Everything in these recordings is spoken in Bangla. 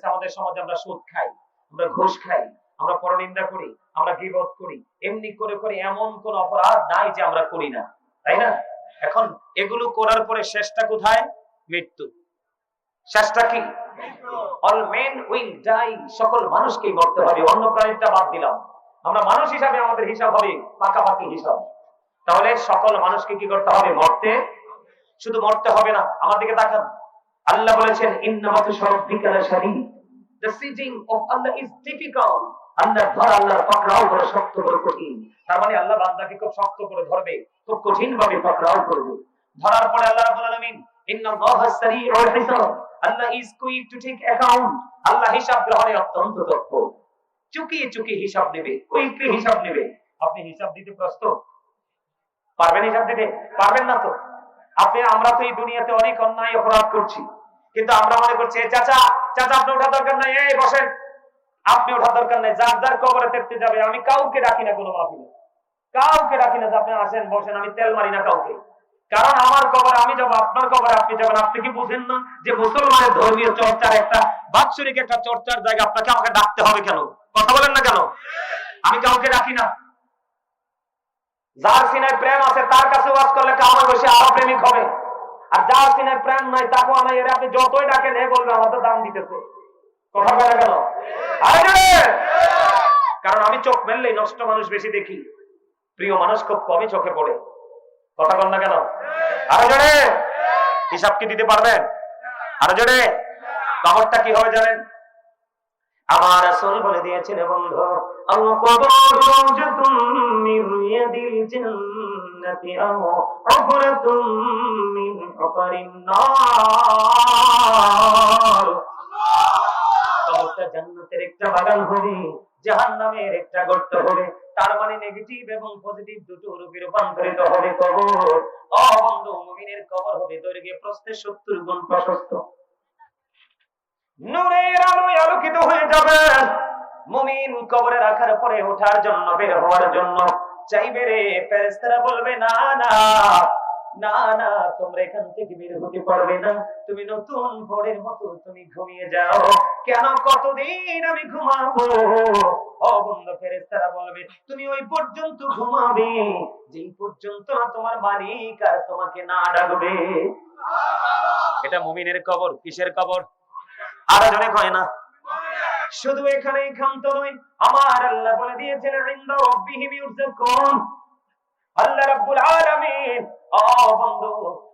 গেছে আমাদের সমাজে আমরা সুদ খাই, আমরা ঘুষ খাই, আমরা পরনিন্দা করি, আমরা গিবত করি, এমনি করে করে এমন কোন অপরাধ নাই যে আমরা করি না, তাই না? এখন এগুলো করার পরে শেষটা কোথায়? মৃত্যু। শেষটা কি? অল মেন উইল ডাই সকল মানুষকেই মরতে হবে, অন্য প্রাণীটা বাদ দিলাম। আমরা মানুষ হিসাবে আমাদের হিসাব হবে, পাকাপাকি হিসাব। তাহলে সকল মানুষকে কি করতে হবে? মরতে? শুধু মরতে হবে না, আমার দিকে তাকান। আল্লাহ বলেছেন ইন্নামাতু শারফিকা লাশাদীদ the seizing of Allah is difficult Allah ধর আল্লাহর পাকড়াও বড় শক্ত বড় কঠিন। তার মানে আল্লাহ বান্দাকে খুব শক্ত করে ধরবে খুব কঠিন ভাবে পাকড়াও করবে। ধরার পরে আল্লাহ রাব্বুল আলামিন ইন্নাল্লাহা সারিউল হিসাব। Allah is quick to take account Allah হিসাব গ্রহণে অত্যন্ত দক্ষ। চুকিয়ে চুকিয়ে হিসাব নেবে কুইকলি হিসাব নেবে। আপনি হিসাব দিতে প্রস্তুত? পারবেন হিসাব দিতে? পারবেন না তো? আপনি আমরা তো এই দুনিয়াতে অনেক অন্যায় অপরাধ করছি। কিন্তু আমরা মনে করছি চাচা চাচা, আপনি ওঠা দরকার নাই, এই বসেন। আপনি ওঠা দরকার নাই, যার যার কবরে তেরতে যাবে, আমি কাউকে ডাকি না, কোনো মাহফিলে। কাউকে ডাকি না যে আপনি আসেন, বসেন, আমি তেল মারি না কাউকে। কারণ আমার কবরে আমি যাব, আপনার কবরে আপনি যাবেন, আপনি কি বুঝেন না যে মুসলমানের ধর্মীয় চর্চার একটা, বাৎসরিক একটা চর্চার জায়গা আপনাকে আমাকে ডাকতে হবে কেন? কথা বলেন না কেন? আমি কাউকে ডাকি না। যার সিনায় প্রেম আছে, তার কাছে ওয়াজ করলে কামার বসে আরও প্রেমিক হবে। আর যার কিনে প্রেম নাই তাকে আনাই। এর আপনি যতই ডাকেন, এ বলবে, আমার তো দাম দিতেছে। কথা বলা গেল? কারণ আমি চোখ মেললেই নষ্ট মানুষ বেশি দেখি। প্রিয় মানুষ খুব কমই চোখে পড়ে। কথা বল না কেন? আরও জোরে! হিসাব কি দিতে পারবেন? আরও জোরে! কাপড়টা কি হবে জানেন? আমার রাসূল বলে দিয়েছেন বন্ধু জান্নাতের একটা বাগান হবে, জাহান্নামের একটা গর্ত হবে, তার মানে নেগেটিভ এবং পজিটিভ দুটো রূপে রূপান্তরিত হবে কবর। ও বন্ধু, মুমিনের কবর হবে দৈর্ঘ্যে প্রস্থে 70 গুণ প্রশস্ত। নূরের আলোয় আলোকিত হয়ে যাবে। মুমিন কবরে রাখার পরে ওঠার জন্য, বের হওয়ার জন্য চাইবে রে, ফেরেশতারা বলবে, না না না না, তোমরা এখান থেকে বের হতে পারবে না। তুমি নতুন ভোরের মতো তুমি ঘুমিয়ে যাও। কেন কতদিন আমি ঘুমাবো? ও বন্ধু, ফেরেশতারা বলবে, তুমি ওই পর্যন্ত ঘুমাবে, যেই পর্যন্ত তোমার মালিক আর তোমাকে না ডাকবে। এটা মুমিনের কবর, কিসের কবর? আরও কয় না। শুধু এখানে ক্ষান্ত নয় আমার আল্লাহ বলে দিয়েছেন আল্লাহ রাব্বুল আলামিন, ও বন্ধু,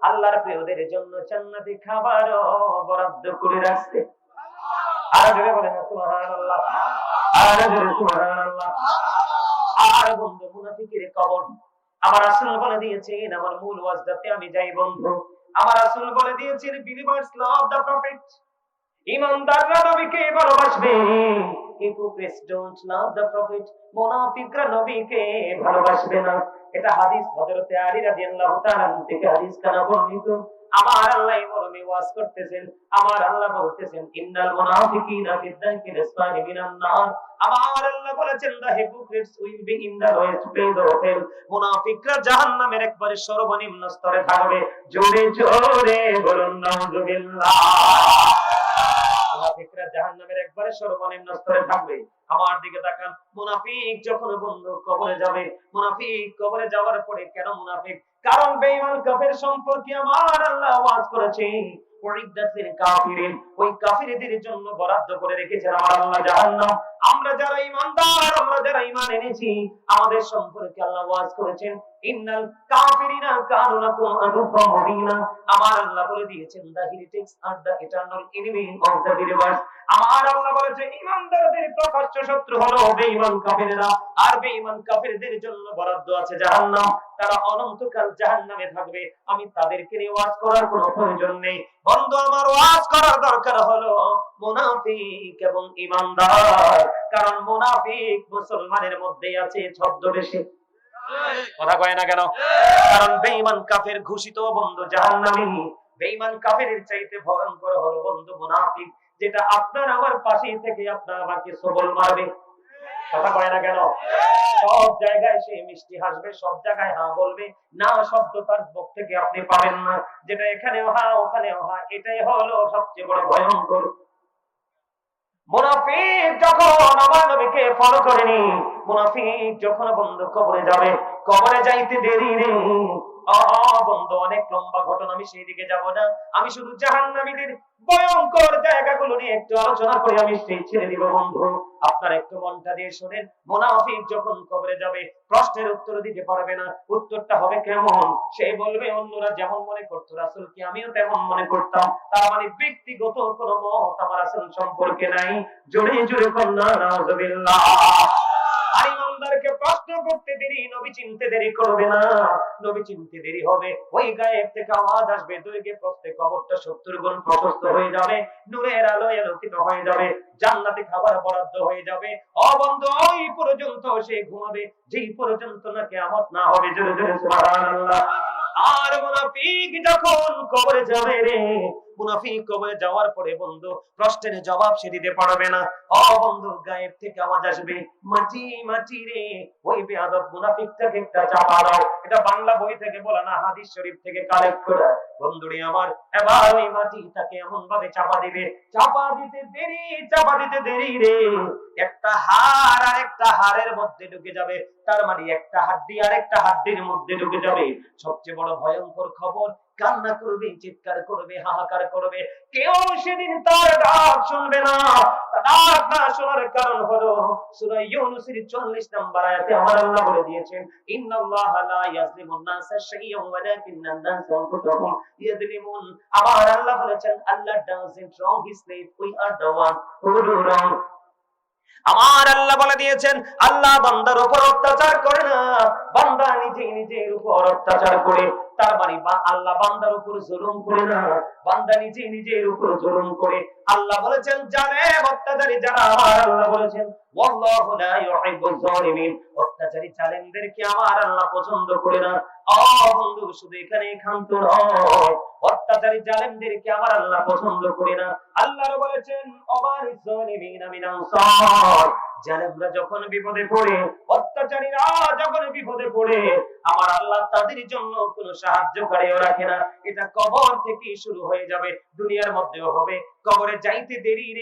আল্লাহর প্রিয়দের জন্য জান্নাতি খাবার বরাদ্দ করে রাখছে। সুবহানাল্লাহ। আমার রাসূল বলে দিয়েছেন, আমার বলে দিয়েছেন বিলিভার্স লাভ দ্য প্রফেট ইমানদাররা নবীকে ভালোবাসবে? Hypocrites don't love the prophet মুনাফিকরা নবীকে ভালোবাসবে না। এটা হাদিস হযরতে আলী রাদিয়াল্লাহু তাআলা থেকে হাদিস কানা বর্ণিত। আমার আল্লাহ মর্মে ওয়াজ করতেছেন, আমার আল্লাহ বলতেছেন, ইন্নাল মুনাফিকিনা ফি দারকিল আসফালি মিনান নার। আমার আল্লাহ বলেছেন the hypocrites will be in the west of hell মুনাফিকরা জাহান্নামের একবারে সর্বনিম্ন স্তরে থাকবে। জোরে জোরে বলুন, নাউজুবিল্লাহ। মুনাফিকরা জাহান্নামের একবারে সর্বনিম্ন স্তরে থাকবে। আমার দিকে তাকান, মুনাফিক যখন বন্ধু কবরে যাবে, মুনাফিক কবরে যাওয়ার পরে কেন মুনাফিক? কারণ বেঈমান কাফের সম্পর্কে আমার আল্লাহ ওয়াজ করেছে ওই কাফিরদের জন্য বরাদ্দ করে রেখেছেন আমার আল্লাহ জাহান্নাম। আমরা যারা ঈমানদার, আমরা যারা ঈমান এনেছি, আমাদের সম্পর্কে আল্লাহ ওয়াজ করেছেন, ইন্নাল কাফিরিনা কানু লাকুম আমার আল্লাহ বলে দিয়েছেন দা আর the eternal enemy of the আমার আল্লাহ বলেছে, ঈমানদারদের প্রকাশ্য শত্রু হলো বেঈমান আর বেঈমান কাফিরদের জন্য বরাদ্দ আছে জাহান্নাম। তারা অনন্তকাল জাহান্নামে থাকবে। আমি তাদেরকে নিয়ে ওয়াজ করার কোনো প্রয়োজন নেই। আমার ওয়াজ করার দরকার হলো এবং ঈমানদার কারণ মুসলমানের মধ্যে আছে কথা কয় না কেন? কারণ বেঈমান কাফের ঘোষিত বন্ধু জাহান্নামী। বেঈমান কাফেরের চাইতে ভয়ঙ্কর হলো বন্ধু মুনাফিক, যেটা আপনার আমার পাশে থেকে আপনার আমাকে সবল মারবে। কথা কয় না কেন? সব জায়গায় সে মিষ্টি হাসবে, সব জায়গায় হ্যাঁ বলবে। না শব্দ তার মুখ থেকে আপনি পাবেন না। যেটা এখানেও হ্যাঁ ওখানেও হ্যাঁ এটাই হলো সবচেয়ে বড় ভয়ঙ্কর। মুনাফিক যখন ফলো করেনি মুনাফিক যখন বন্ধু কবরে যাবে, কবরে যাইতে দেরি রে বন্ধু, অনেক লম্বা ঘটনা, আমি সেই দিকে যাব না। আমি শুধু জাহান্নামীদের ভয়ঙ্কর জায়গাগুলো নিয়ে একটু আলোচনা করে আমি সেই ছেড়ে দিব, বন্ধু। আপনার একটু মনটা দিয়ে শোনেন। মুনাফিক যখন কবরে যাবে, প্রশ্নের উত্তর দিতে পারবে না। উত্তরটা হবে কেমন? সে বলবে, অন্যরা যেমন মনে করতো, রাসুল কি আমিও তেমন মনে করতাম। তার মানে ব্যক্তিগত কোন মত আমার আসল সম্পর্কে নাই। জোরে জোরে কন্যা নাউজুবিল্লাহ আর ইমানদারকে প্রশ্ন করতে দেরি, নবী চিনতে দেরি করবে না। নবী চিনতে দেরি হবে। ওই গায়েব থেকে আওয়াজ আসবে, দৈর্ঘ্যে প্রত্যেক কবরটা সত্তর গুণ প্রশস্ত হয়ে যাবে, নূরের আলোয় আলোকিত হয়ে যাবে, জান্নাতে খাবার বরাদ্দ হয়ে যাবে। অবন্ধ ওই পর্যন্ত সে ঘুমাবে, যেই পর্যন্ত না কেয়ামত না হবে, জোরে জোরে সুবহানাল্লাহ। আর মুনাফিক যখন কবরে যাবে রে মুনাফিক কবরে যাওয়ার পরে বন্ধু, প্রশ্নের জবাব সে দিতে পারবে না। বন্ধু, গায়েব থেকে আওয়াজ আসবে। মাটি মাটি রে, ওই বেয়াদব মুনাফিকটাকে একটা চাপা দাও। এটা বাংলা বই থেকে বলা না, হাদিস শরীফ থেকে কালেক্ট বন্ধুরে আমার, এবার ওই এমন ভাবে চাপা দিবে। চাপা দিতে দেরি, চাপা দিতে দেরি রে। একটা হাড় আর একটা হাড়ের মধ্যে ঢুকে যাবে। তার মানে একটা হাড্ডি আর একটা হাড্ডির মধ্যে ঢুকে যাবে। সবচেয়ে বড় ভয়ঙ্কর খবর কান্না করবে, চিৎকার করবে, হাহাকার করবে। কেউ সেদিন তার ডাক শুনবে না। ডাক না শোনার কারণ হলো সূরা ইউনূসের 40 নম্বর আয়াতে আমার আল্লাহ বলে দিয়েছেন, ইন্নাল্লাহা লা আনফুসাহুম ইয়াজলিমুন আমার আল্লাহ বলেছেন, Allah wrong his we are one who do wrong. আমার আল্লাহ বলে দিয়েছেন, আল্লাহ বান্দার উপর অত্যাচার করে না। বান্দা নিজে নিজের উপর অত্যাচার করে। তার মানে বা আল্লাহ বান্দার উপর জুলুম করে না। বান্দা নিজে নিজের উপর জুলুম করে। আল্লাহ বলেছেন জালেম অত্যাচারী যারা আমার আল্লাহ বলেছেন, ওয়াল্লাহু লা ইউহিব্বুজ জালিমিন অত্যাচারী জালেমদেরকে আমার আল্লাহ পছন্দ করে না। ও বন্ধু, শুধু এখানে ক্ষান্ত নয়। অত্যাচারী জালেমদেরকে আমার আল্লাহ পছন্দ করে না। আল্লাহ বলেছেন অবারিস জালিমিন মিনাল সার। জালেমরা যখন বিপদে পড়ে কবর যাইতে দেরি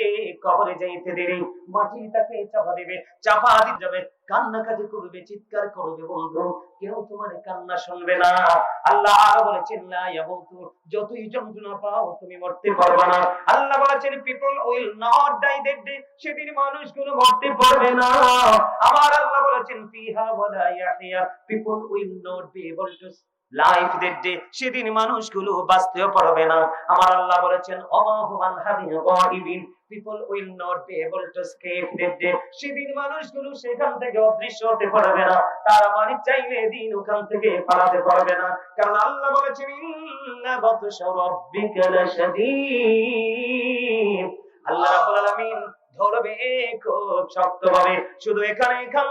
মাটি তাকে চাপা দেবে, চাপা যাবে। করবে, চিৎকার করবে বন্ধু। কেউ তোমার কান্না শুনবে না। আল্লাহ আরও ইয়ামুতু, যতই যন্ত্রণা পাও, তুমি মরতে পারবে না। আল্লাহ বলেছেন people will not die that day সেদিন মরতে পারবে না। আমার বলেছেন ফিহা ওয়ালা Yahya people will not be able to life that day, সেদিন মানুষগুলো বাঁচতেও পারবে না। আমার আল্লাহ বলেছেন অমা হুমান হাদিন গাইবিন। People will not be able to escape that day. সেদিন মানুষগুলো সেখান থেকে অদৃশ্য হতে পারবে না। তারা মানে চাইলে দিন ওখান থেকে পালাতে পারবে না। কারণ আল্লাহ বলেছেন, ইন্না বাতশা রাব্বিকা লাশাদীদ আল্লাহ রাব্বুল আলামিন ধরবে খুব শক্তভাবে। শুধু এখানে এখান